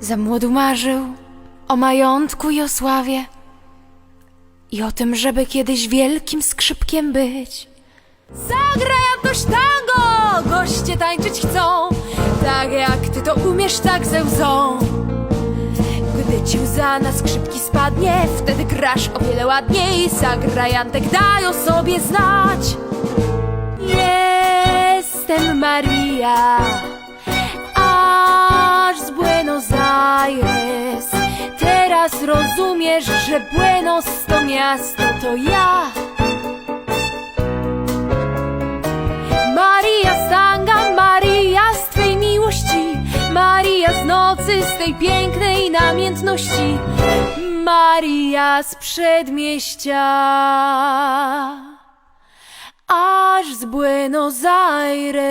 Za młodu marzył o majątku i o sławie i o tym, żeby kiedyś wielkim skrzypkiem być. Zagraj jakoś tango, goście tańczyć chcą, tak jak ty to umiesz, tak ze łzą. Gdy ci łza na skrzypki spadnie, wtedy grasz o wiele ładniej. Zagraj Antek, daj o sobie znać. Jestem Maria, Teraz rozumiesz, że Buenos to miasto to ja. Maria z tanga, Maria z Twej miłości, Maria z nocy, z tej pięknej namiętności, Maria z przedmieścia, aż z Buenos Aires.